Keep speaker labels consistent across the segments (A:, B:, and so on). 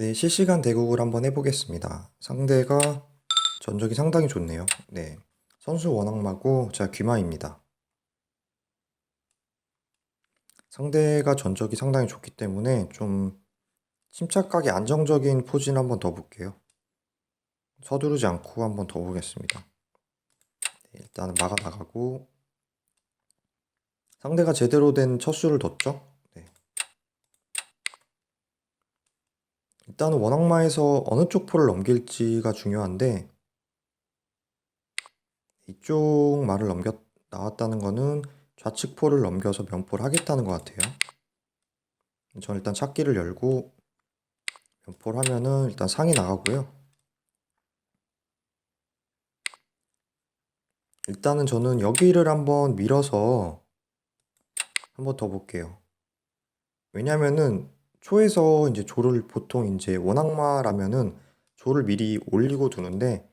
A: 네, 실시간 대국을 한번 해보겠습니다. 상대가 전적이 상당히 좋네요. 네, 선수 원악마고 제가 귀마입니다. 상대가 전적이 상당히 좋기 때문에 좀 침착하게 안정적인 포진 한번 더 볼게요. 서두르지 않고 한번 더 보겠습니다. 네, 일단은 막아 나가고 상대가 제대로 된 첫 수를 뒀죠. 네. 일단은 원악마에서 어느 쪽 포를 넘길지가 중요한데 이쪽 말을 넘겼 나왔다는 거는 좌측 포를 넘겨서 면포를 하겠다는 것 같아요. 전 일단 찾기를 열고 면포를 하면은 일단 상이 나가고요. 일단은 저는 여기를 한번 밀어서 한번 더 볼게요. 왜냐면은 초에서 이제 조를 보통 이제 원악마라면은 조를 미리 올리고 두는데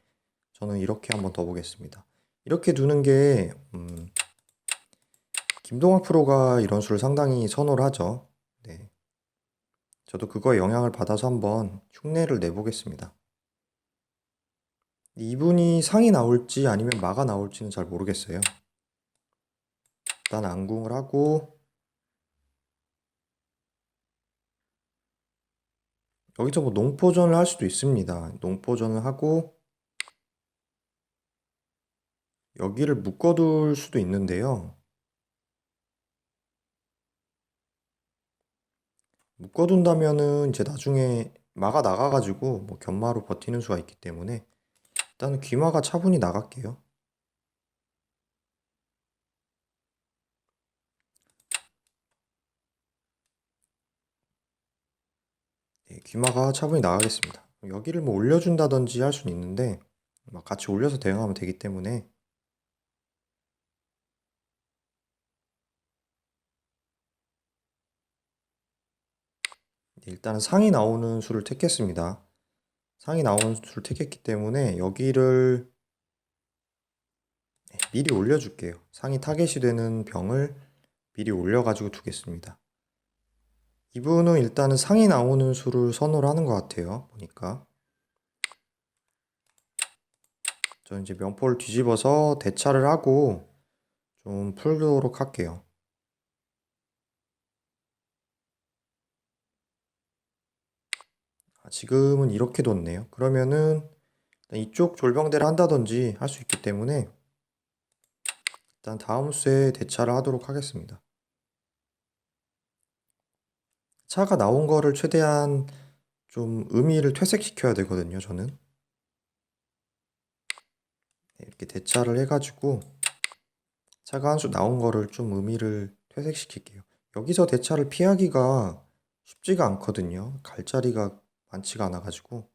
A: 저는 이렇게 한번 더 보겠습니다. 이렇게 두는 게 음, 김동학 프로가 이런 수를 상당히 선호를 하죠. 네. 저도 그거에 영향을 받아서 한번 흉내를 내보겠습니다. 이분이 상이 나올지 아니면 마가 나올지는 잘 모르겠어요. 일단 안궁을 하고 여기서 뭐 농포전을 할 수도 있습니다. 농포전을 하고 여기를 묶어둘 수도 있는데요. 묶어둔다면은 이제 나중에 마가 나가가지고 뭐 견마로 버티는 수가 있기 때문에 일단은 귀마가 차분히 나갈게요. 네, 귀마가 차분히 나가겠습니다. 여기를 뭐 올려준다든지 할 수는 있는데 막 같이 올려서 대응하면 되기 때문에 네, 일단은 상이 나오는 수를 택했습니다. 상이 나오는 수를 택했기 때문에 여기를 네, 미리 올려줄게요. 상이 타겟이 되는 병을 미리 올려가지고 두겠습니다. 이분은 일단은 상이 나오는 수를 선호를 하는 것 같아요. 보니까. 저 이제 면포를 뒤집어서 대차를 하고 좀 풀도록 할게요. 아, 지금은 이렇게 뒀네요. 그러면은 이쪽 졸병대를 한다든지 할 수 있기 때문에 일단 다음 수에 대차를 하도록 하겠습니다. 차가 나온 거를 최대한 좀 의미를 퇴색시켜야 되거든요, 저는. 네, 이렇게 대차를 해가지고 차가 한 수 나온 거를 좀 의미를 퇴색시킬게요. 여기서 대차를 피하기가 쉽지가 않거든요. 갈 자리가 많지가 않아가지고.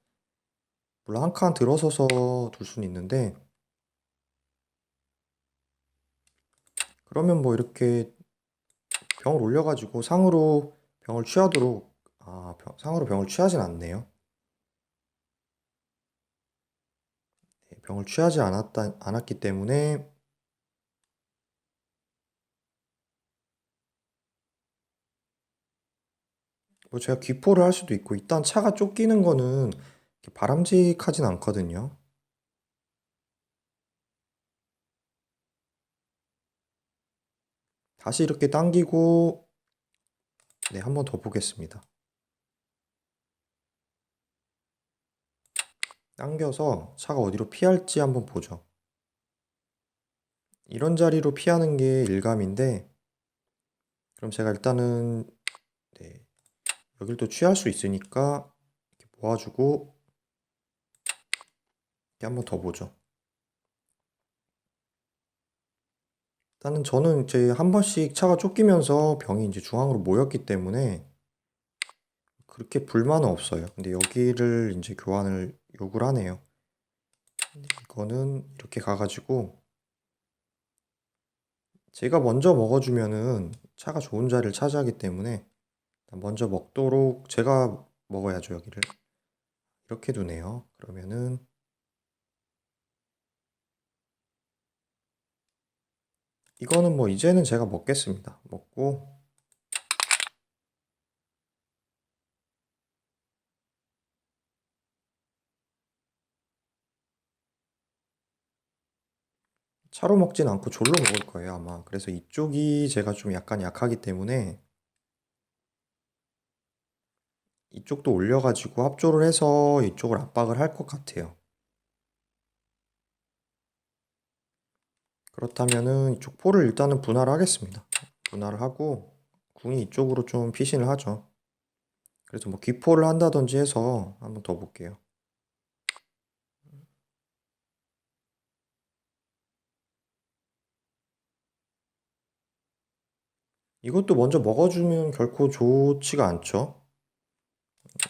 A: 물론 한 칸 들어서서 둘 수는 있는데 그러면 뭐 이렇게 병을 올려가지고 상으로 병을 취하도록 아 병- 상으로 병을 취하진 않네요. 네, 병을 취하지 않았다 않았기 때문에 뭐 제가 귀포를 할 수도 있고 일단 차가 쫓기는 거는 바람직하진 않거든요. 다시 이렇게 당기고 네, 한 번 더 보겠습니다. 당겨서 차가 어디로 피할지 한번 보죠. 이런 자리로 피하는 게 일감인데 그럼 제가 일단은 네, 여길 또 취할 수 있으니까 이렇게 모아주고 이렇게 한번 더 보죠. 일단은 저는 이제 한 번씩 차가 쫓기면서 병이 이제 중앙으로 모였기 때문에 그렇게 불만은 없어요. 근데 여기를 이제 교환을 요구를 하네요. 이거는 이렇게 가가지고 제가 먼저 먹어주면은 차가 좋은 자리를 차지하기 때문에 먼저 먹도록 제가 먹어야죠, 여기를. 이렇게 두네요. 그러면은 이거는 뭐 이제는 제가 먹겠습니다. 먹고 차로 먹진 않고 졸로 먹을 거예요, 아마. 그래서 이쪽이 제가 좀 약간 약하기 때문에 이쪽도 올려가지고 합조를 해서 이쪽을 압박을 할 것 같아요. 그렇다면은 이쪽 포를 일단은 분할을 하겠습니다. 분할을 하고 궁이 이쪽으로 좀 피신을 하죠. 그래서 뭐 귀포를 한다든지 해서 한번 더 볼게요. 이것도 먼저 먹어주면 결코 좋지가 않죠.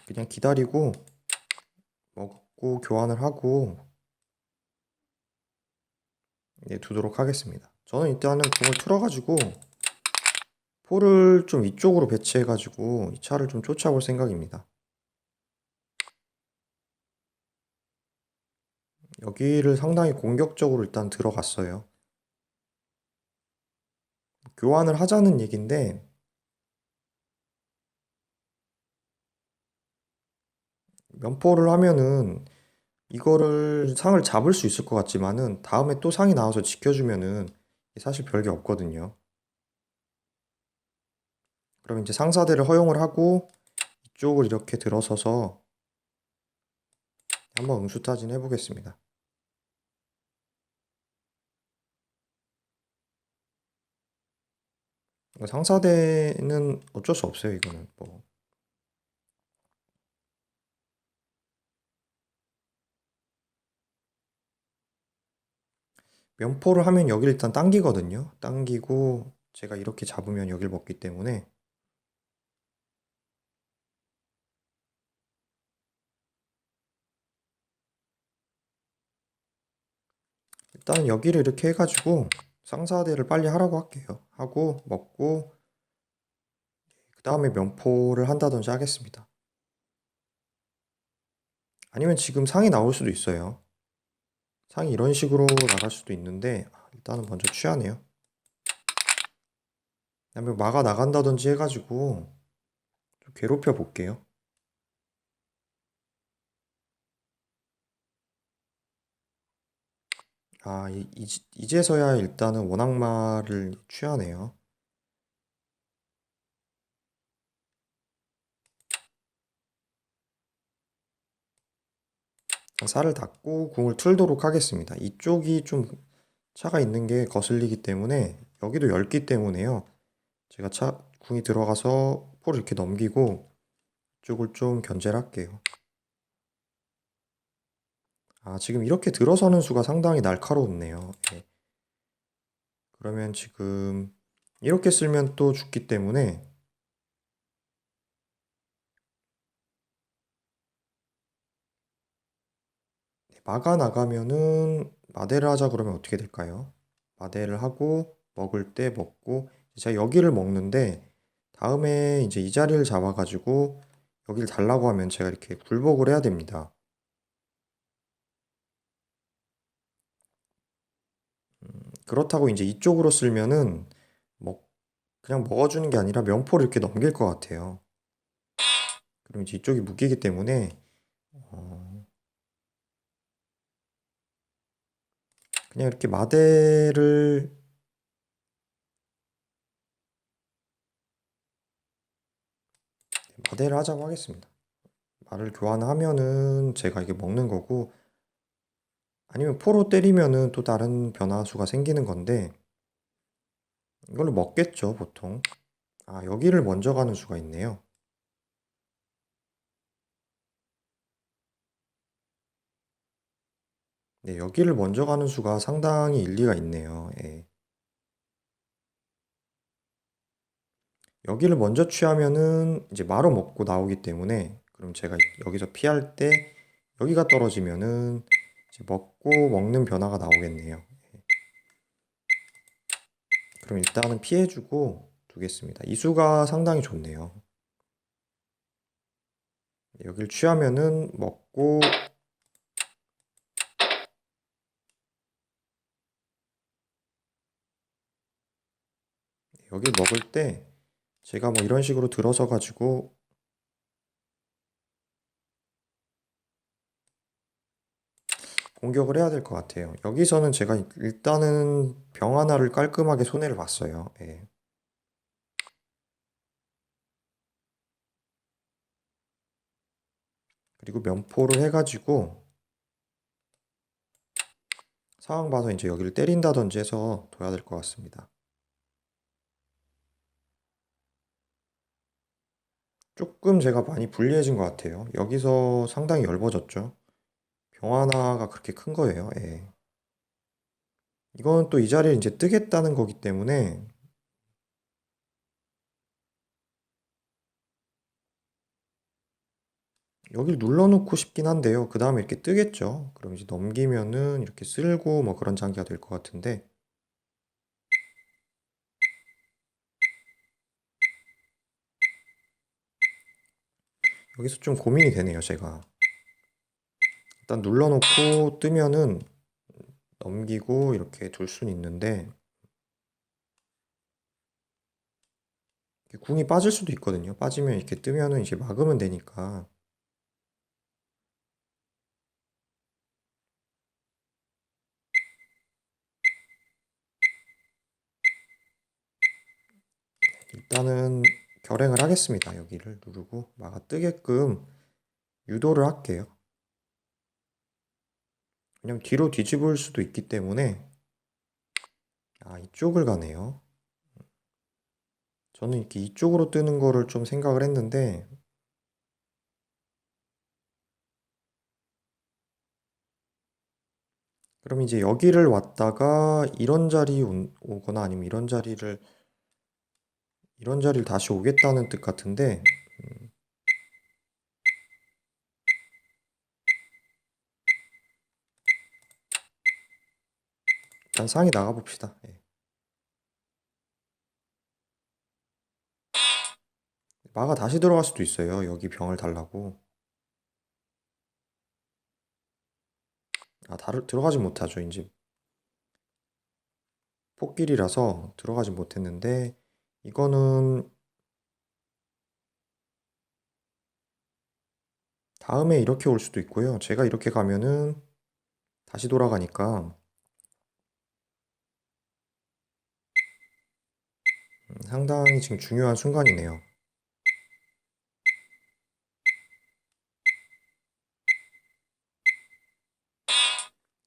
A: 그냥 기다리고 먹고 교환을 하고 네, 두도록 하겠습니다. 저는 일단은 공을 틀어가지고 포를 좀 이쪽으로 배치해가지고 이 차를 좀 쫓아볼 생각입니다. 여기를 상당히 공격적으로 일단 들어갔어요. 교환을 하자는 얘긴데 면포를 하면은 이거를 상을 잡을 수 있을 것 같지만은 다음에 또 상이 나와서 지켜주면은 사실 별게 없거든요. 그럼 이제 상사대를 허용을 하고 이쪽을 이렇게 들어서서 한번 응수타진 해보겠습니다. 상사대는 어쩔 수 없어요, 이거는. 뭐. 면포를 하면 여기를 일단 당기거든요. 당기고 제가 이렇게 잡으면 여기를 먹기 때문에 일단 여기를 이렇게 해가지고 상사대를 빨리 하라고 할게요. 하고 먹고 그 다음에 면포를 한다든지 하겠습니다. 아니면 지금 상이 나올 수도 있어요. 상이 이런 식으로 나갈 수도 있는데 아, 일단은 먼저 취하네요. 그다음에 막아 나간다든지 해가지고 좀 괴롭혀 볼게요. 아, 이, 이, 이제서야 일단은 원악마를 취하네요. 살을 닫고 궁을 틀도록 하겠습니다. 이쪽이 좀 차가 있는 게 거슬리기 때문에 여기도 넓기 때문에요. 제가 차 궁이 들어가서 포를 이렇게 넘기고 이쪽을 좀 견제를 할게요. 아, 지금 이렇게 들어서는 수가 상당히 날카롭네요. 네. 그러면 지금 이렇게 쓸면 또 죽기 때문에 막아 나가면은 마대를 하자 그러면 어떻게 될까요? 마대를 하고 먹을 때 먹고 제가 여기를 먹는데 다음에 이제 이 자리를 잡아가지고 여기를 달라고 하면 제가 이렇게 굴복을 해야 됩니다. 음, 그렇다고 이제 이쪽으로 쓸면은 뭐 그냥 먹어주는 게 아니라 명포를 이렇게 넘길 것 같아요. 그럼 이제 이쪽이 묶이기 때문에 어, 그냥 이렇게 마대를 마대를 하자고 하겠습니다. 말을 교환하면은 제가 이게 먹는 거고 아니면 포로 때리면은 또 다른 변화수가 생기는 건데 이걸로 먹겠죠 보통 아 여기를 먼저 가는 수가 있네요 네 여기를 먼저 가는 수가 상당히 일리가 있네요 예. 여기를 먼저 취하면은 이제 마로 먹고 나오기 때문에 그럼 제가 여기서 피할 때 여기가 떨어지면은 이제 먹고 먹는 변화가 나오겠네요. 예. 그럼 일단은 피해주고 두겠습니다. 이수가 상당히 좋네요. 여기를 취하면은 먹고 여기 먹을 때 제가 뭐 이런 식으로 들어서 가지고 공격을 해야 될 것 같아요. 여기서는 제가 일단은 병 하나를 깔끔하게 손해를 봤어요. 예. 그리고 면포를 해가지고 상황 봐서 이제 여기를 때린다든지 해서 둬야 될 것 같습니다. 조금 제가 많이 불리해진 것 같아요. 여기서 상당히 얇아졌죠. 병 하나가 그렇게 큰 거예요. 예. 이건 또 이 자리에 이제 뜨겠다는 거기 때문에 여기를 눌러놓고 싶긴 한데요. 그 다음에 이렇게 뜨겠죠. 그럼 이제 넘기면은 이렇게 쓸고 뭐 그런 장기가 될 것 같은데 여기서 좀 고민이 되네요, 제가. 일단 눌러놓고 뜨면은 넘기고 이렇게 둘 수는 있는데 궁이 빠질 수도 있거든요. 빠지면 이렇게 뜨면은 이제 막으면 되니까 일단은 결행을 하겠습니다. 여기를 누르고 막아 뜨게끔 유도를 할게요. 왜냐면 뒤로 뒤집을 수도 있기 때문에 아 이쪽을 가네요. 저는 이렇게 이쪽으로 뜨는 거를 좀 생각을 했는데 그럼 이제 여기를 왔다가 이런 자리 온- 오거나 아니면 이런 자리를 이런 자리를 다시 오겠다는 뜻 같은데 음, 일단 상이 나가 봅시다. 예. 마가 다시 들어갈 수도 있어요. 여기 병을 달라고. 아, 다르, 들어가지 못하죠. 이제 폭길이라서 들어가지 못했는데 이거는 다음에 이렇게 올 수도 있고요. 제가 이렇게 가면은 다시 돌아가니까 음, 상당히 지금 중요한 순간이네요.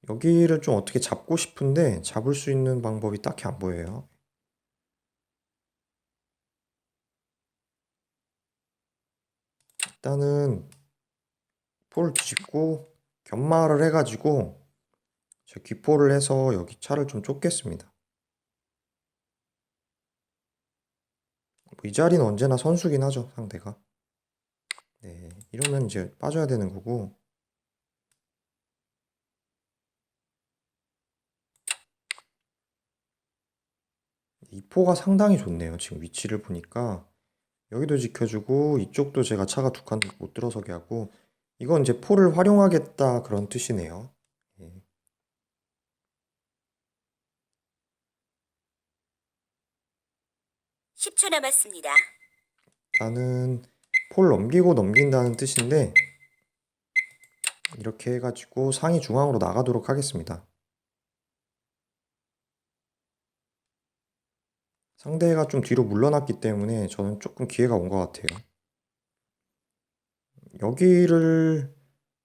A: 여기를 좀 어떻게 잡고 싶은데 잡을 수 있는 방법이 딱히 안 보여요. 일단은 포를 뒤집고 견마를 해가지고 제 귀포를 해서 여기 차를 좀 쫓겠습니다. 뭐이 자리는 언제나 선수긴 하죠, 상대가. 네, 이러면 이제 빠져야 되는 거고. 이 포가 상당히 좋네요. 지금 위치를 보니까 여기도 지켜주고 이쪽도 제가 차가 두 칸 못 들어서게 하고 이건 이제 포를 활용하겠다 그런 뜻이네요. 예.
B: 10초 남았습니다.
A: 나는 폴 넘기고 넘긴다는 뜻인데 이렇게 해가지고 상이 중앙으로 나가도록 하겠습니다. 상대가 좀 뒤로 물러났기 때문에 저는 조금 기회가 온 것 같아요. 여기를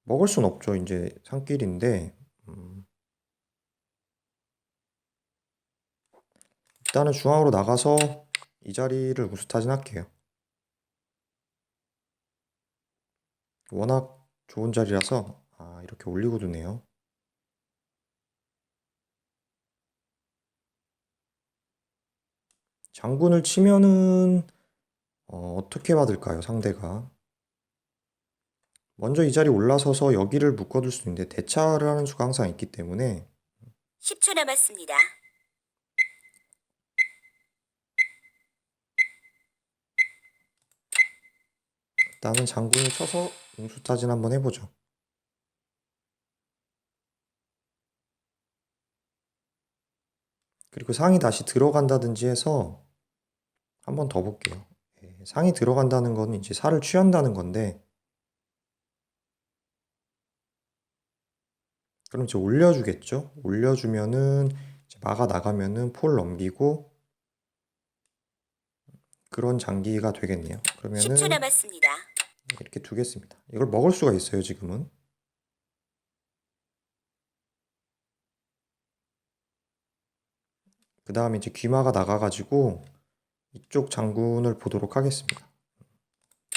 A: 먹을 순 없죠. 이제 산길인데 음, 일단은 중앙으로 나가서 이 자리를 우스타진 할게요. 워낙 좋은 자리라서 아, 이렇게 올리고 두네요. 장군을 치면은 어, 어떻게 받을까요, 상대가? 먼저 이 자리 올라서서 여기를 묶어둘 수 있는데 대차를 하는 수가 항상 있기 때문에
B: 10초 남았습니다.
A: 나는 장군을 쳐서 웅수타진 한번 해보죠. 그리고 상이 다시 들어간다든지 해서 한 번 더 볼게요. 예, 상이 들어간다는 건 이제 살을 취한다는 건데 그럼 이제 올려주겠죠? 올려주면은 막아 나가면은 폴 넘기고 그런 장기가 되겠네요.
B: 10초
A: 그러면은. 이렇게 두겠습니다. 이걸 먹을 수가 있어요, 지금은. 그 다음에 이제 귀마가 나가가지고 이쪽 장군을 보도록 하겠습니다.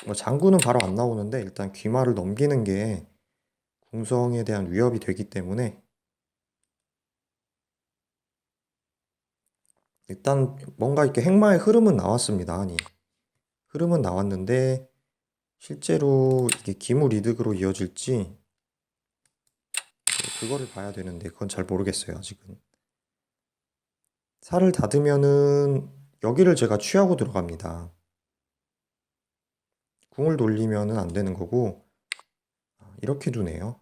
A: 뭐 장군은 바로 안 나오는데 일단 귀마를 넘기는 게 궁성에 대한 위협이 되기 때문에 일단 뭔가 이렇게 행마의 흐름은 나왔습니다. 아니 흐름은 나왔는데 실제로 이게 기물 이득으로 이어질지 네, 그거를 봐야 되는데 그건 잘 모르겠어요 아직은 살을 닫으면은 여기를 제가 취하고 들어갑니다. 궁을 돌리면은 안 되는 거고 아, 이렇게 두네요.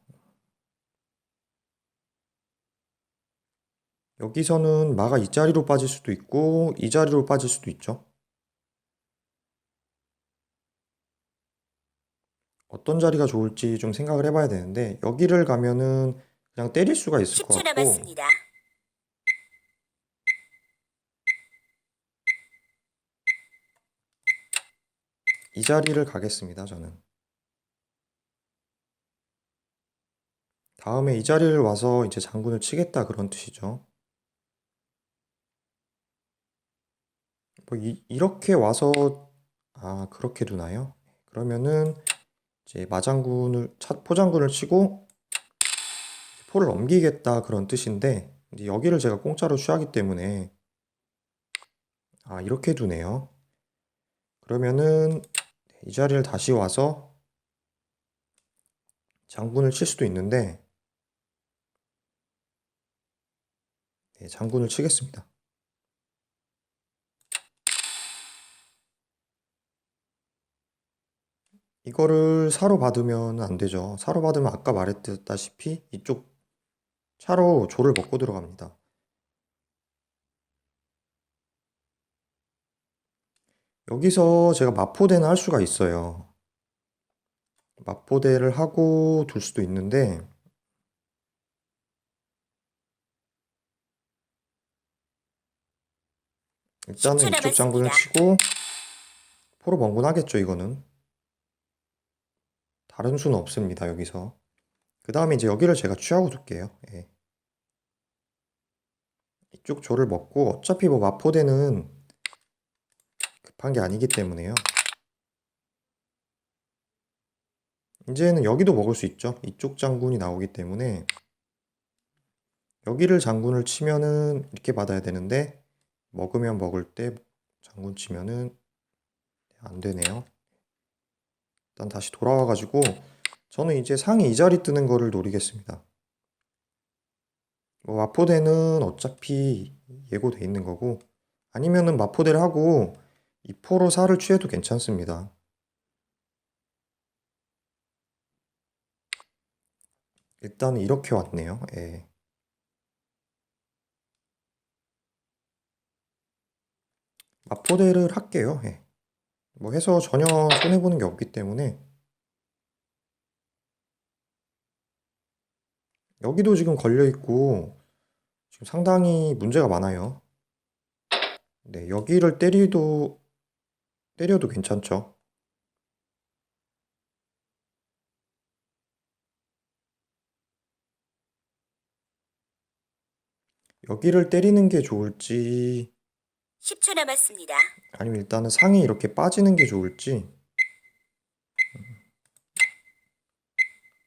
A: 여기서는 마가 이 자리로 빠질 수도 있고 이 자리로 빠질 수도 있죠. 어떤 자리가 좋을지 좀 생각을 해봐야 되는데 여기를 가면은 그냥 때릴 수가 있을 것
B: 10초
A: 같고
B: 남았습니다.
A: 이 자리를 가겠습니다 저는 다음에 이 자리를 와서 이제 장군을 치겠다 그런 뜻이죠 뭐 이, 이렇게 와서 아 그렇게 두나요? 그러면은 이제 마장군을 차, 포장군을 치고 포를 넘기겠다 그런 뜻인데 여기를 제가 공짜로 취하기 때문에 아 이렇게 두네요. 그러면은 이 자리를 다시 와서 장군을 칠 수도 있는데 네, 장군을 치겠습니다. 이거를 사로 받으면 안 되죠. 사로 받으면 아까 말했다시피 이쪽 차로 조를 먹고 들어갑니다. 여기서 제가 마포대는 할 수가 있어요. 마포대를 하고 둘 수도 있는데 일단은
B: 10초
A: 이쪽 장군을. 치고 포로 멍군하겠죠 이거는. 다른 수는 없습니다 여기서. 그 다음에 이제 여기를 제가 취하고 둘게요. 예. 이쪽 조를 먹고 어차피 뭐 마포대는 급한 게 아니기 때문에요. 이제는 여기도 먹을 수 있죠. 이쪽 장군이 나오기 때문에 여기를 장군을 치면은 이렇게 받아야 되는데 먹으면 먹을 때 장군 치면은 안 되네요. 일단 다시 돌아와 가지고 저는 이제 상이 이 자리 뜨는 거를 노리겠습니다. 뭐 마포대는 어차피 예고돼 있는 거고 아니면은 마포대를 하고 이 포로 살을 취해도 괜찮습니다. 일단은 이렇게 왔네요. 예. 마포대를 할게요. 예. 뭐 해서 전혀 손해보는 게 없기 때문에 여기도 지금 걸려 있고 지금 상당히 문제가 많아요. 네, 여기를 때리도 때려도 괜찮죠. 여기를 때리는 게 좋을지
B: 10초 남았습니다.
A: 아니면 일단은 상이 이렇게 빠지는 게 좋을지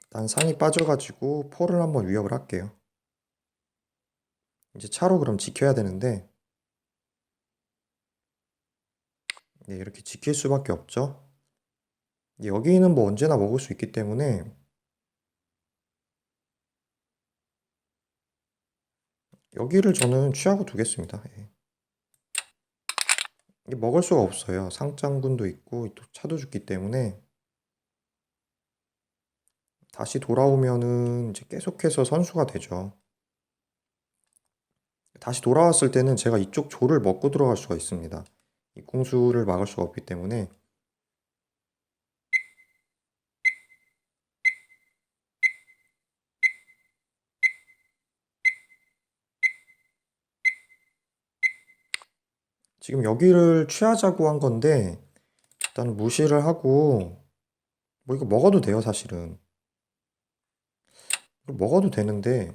A: 일단 상이 빠져가지고 포를 한번 위협을 할게요. 이제 차로 그럼 지켜야 되는데 네, 이렇게 지킬 수밖에 없죠. 여기는 뭐 언제나 먹을 수 있기 때문에 여기를 저는 취하고 두겠습니다. 예. 먹을 수가 없어요. 상장군도 있고 또 차도 죽기 때문에 다시 돌아오면은 이제 계속해서 선수가 되죠. 다시 돌아왔을 때는 제가 이쪽 조를 먹고 들어갈 수가 있습니다. 이 꽁수를 막을 수가 없기 때문에 지금 여기를 취하자고 한 건데 일단 무시를 하고 뭐 이거 먹어도 돼요 사실은. 먹어도 되는데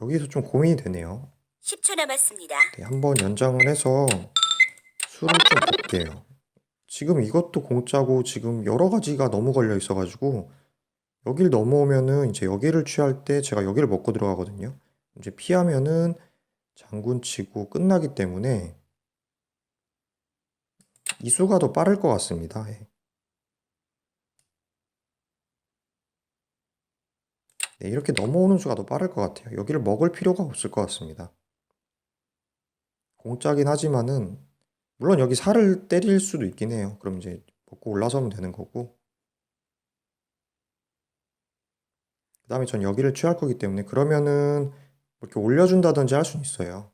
A: 여기서 좀 고민이 되네요.
B: 10초 남았습니다.
A: 네, 한번 연장을 해서 수를 좀 볼게요. 지금 이것도 공짜고 지금 여러 가지가 너무 걸려 있어가지고 여길 넘어오면은 이제 여기를 취할 때 제가 여기를 먹고 들어가거든요. 이제 피하면은 장군 치고 끝나기 때문에 이 수가 더 빠를 것 같습니다. 예. 네, 이렇게 넘어오는 수가 더 빠를 것 같아요. 여기를 먹을 필요가 없을 것 같습니다. 공짜긴 하지만은 물론 여기 살을 때릴 수도 있긴 해요. 그럼 이제 먹고 올라서면 되는 거고. 그 다음에 전 여기를 취할 거기 때문에 그러면은 뭐 이렇게 올려준다든지 할 수는 있어요.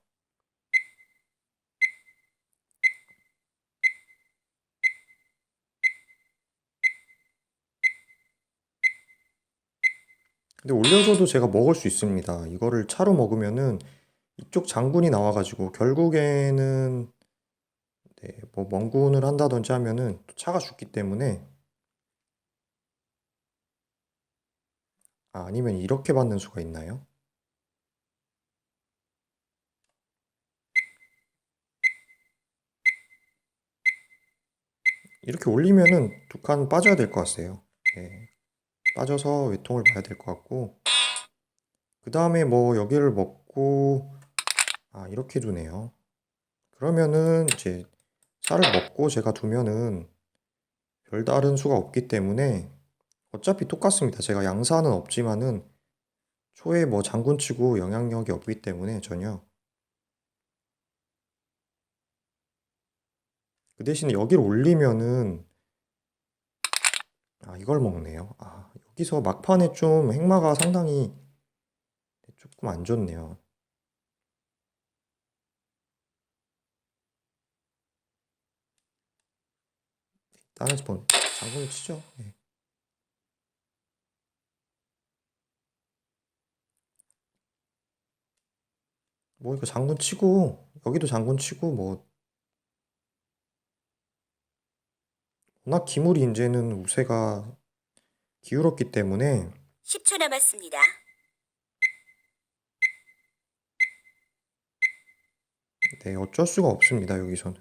A: 근데 올려줘도 제가 먹을 수 있습니다. 이거를 차로 먹으면은 이쪽 장군이 나와가지고 결국에는 네, 뭐 멍군을 한다든지 하면은 또 차가 죽기 때문에 아, 아니면 이렇게 받는 수가 있나요? 이렇게 올리면은 두 칸 빠져야 될 것 같아요. 네, 빠져서 외통을 봐야 될 것 같고 그 다음에 뭐 여기를 먹고 아 이렇게 두네요. 그러면은 이제 쌀을 먹고 제가 두면은 별다른 수가 없기 때문에 어차피 똑같습니다. 제가 양사는 없지만은 초에 뭐 장군치고 영향력이 없기 때문에 전혀 그 대신에 여기를 올리면은 아 이걸 먹네요. 아 여기서 막판에 좀 행마가 상당히 조금 안 좋네요. 일단은 뭐 장군을 치죠. 네. 뭐 이거 장군 치고 여기도 장군 치고 뭐 워낙 기물이 이제는 우세가 기울었기 때문에
B: 10초 남았습니다.
A: 네 어쩔 수가 없습니다 여기서는.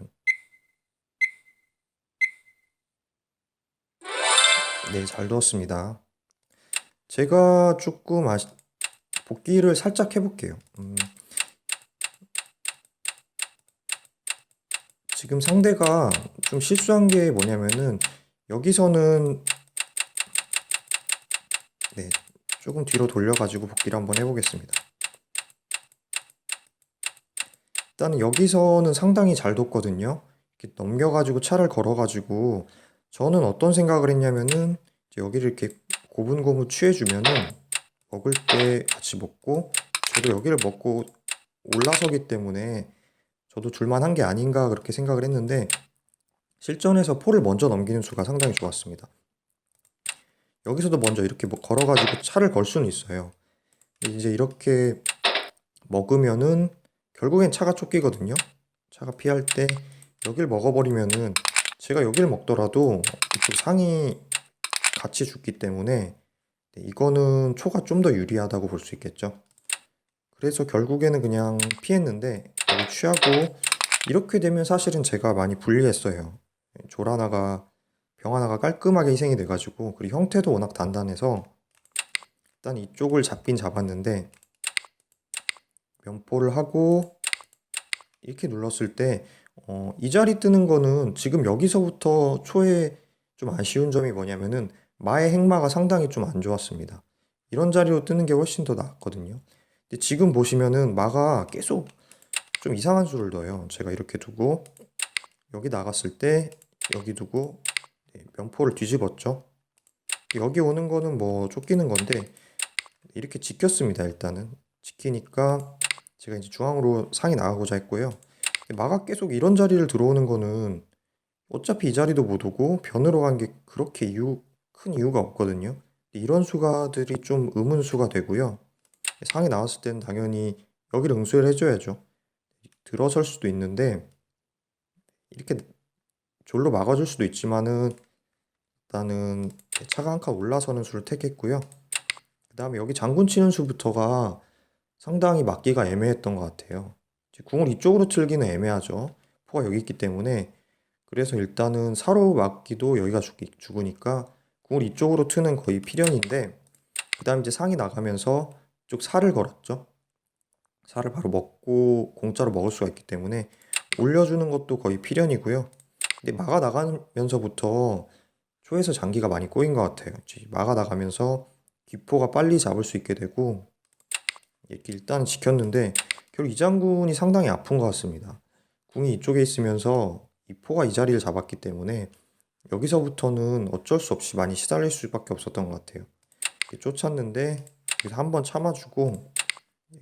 A: 네잘 두었습니다. 제가 조금 아시... 복귀를 살짝 해볼게요. 음, 지금 상대가 좀 실수한 게 뭐냐면은 여기서는 네 조금 뒤로 돌려가지고 복귀를 한번 해보겠습니다. 일단은 여기서는 상당히 잘 뒀거든요. 이렇게 넘겨가지고 차를 걸어가지고 저는 어떤 생각을 했냐면은 여기를 이렇게 고분고분 취해주면은 먹을 때 같이 먹고 저도 여기를 먹고 올라서기 때문에 저도 둘만한 게 아닌가 그렇게 생각을 했는데 실전에서 포를 먼저 넘기는 수가 상당히 좋았습니다. 여기서도 먼저 이렇게 뭐 걸어가지고 차를 걸 수는 있어요. 이제 이렇게 먹으면은 결국엔 차가 쫓기거든요. 차가 피할 때 여길 먹어버리면은 제가 여기를 먹더라도 이쪽 상이 같이 죽기 때문에 네, 이거는 초가 좀 더 유리하다고 볼 수 있겠죠. 그래서 결국에는 그냥 피했는데 취하고 이렇게 되면 사실은 제가 많이 불리했어요. 졸 하나가 병 하나가 깔끔하게 희생이 돼가지고 그리고 형태도 워낙 단단해서 일단 이쪽을 잡긴 잡았는데 면포를 하고 이렇게 눌렀을 때 어, 이 자리 뜨는 거는 지금 여기서부터 초에 좀 아쉬운 점이 뭐냐면은 마의 행마가 상당히 좀 안 좋았습니다. 이런 자리로 뜨는 게 훨씬 더 나았거든요. 근데 지금 보시면은 마가 계속 좀 이상한 수를 넣어요. 제가 이렇게 두고 여기 나갔을 때 여기 두고 네, 면포를 뒤집었죠. 여기 오는 거는 뭐 쫓기는 건데 이렇게 지켰습니다. 일단은 지키니까 제가 이제 중앙으로 상이 나가고자 했고요. 마가 계속 이런 자리를 들어오는 거는 어차피 이 자리도 못 오고 변으로 간 게 그렇게 이유 큰 이유가 없거든요. 이런 수가들이 좀 의문수가 되고요. 상이 나왔을 때는 당연히 여기를 응수를 해줘야죠. 들어설 수도 있는데 이렇게 졸로 막아줄 수도 있지만은 일단은 차가 한 칸 올라서는 수를 택했고요. 그 다음에 여기 장군 치는 수부터가 상당히 막기가 애매했던 것 같아요. 궁을 이쪽으로 틀기는 애매하죠. 포가 여기 있기 때문에 그래서 일단은 사로 막기도 여기가 죽, 죽으니까 궁을 이쪽으로 트는 거의 필연인데 그 다음 이제 상이 나가면서 이쪽 살을 걸었죠. 살을 바로 먹고 공짜로 먹을 수가 있기 때문에 올려주는 것도 거의 필연이고요. 근데 막아 나가면서부터 초에서 장기가 많이 꼬인 것 같아요. 막아 나가면서 기포가 빨리 잡을 수 있게 되고 이렇게 일단은 지켰는데 결국 이 장군이 상당히 아픈 것 같습니다. 궁이 이쪽에 있으면서 이 포가 이 자리를 잡았기 때문에 여기서부터는 어쩔 수 없이 많이 시달릴 수밖에 없었던 것 같아요. 쫓았는데 여기서 한번 참아주고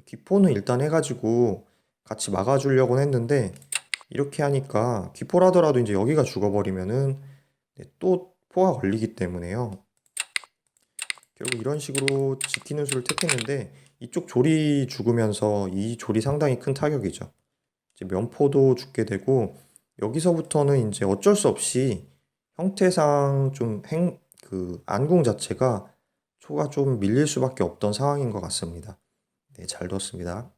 A: 기포는 일단 해가지고 같이 막아주려고 했는데 이렇게 하니까 기포라더라도 이제 여기가 죽어버리면은 네, 또 포가 걸리기 때문에요. 결국 이런 식으로 지키는 수를 택했는데 이쪽 조리 죽으면서 이 조리 상당히 큰 타격이죠. 이제 면포도 죽게 되고 여기서부터는 이제 어쩔 수 없이 형태상 좀 행, 그 안궁 자체가 초가 좀 밀릴 수밖에 없던 상황인 것 같습니다. 네, 잘 뒀습니다.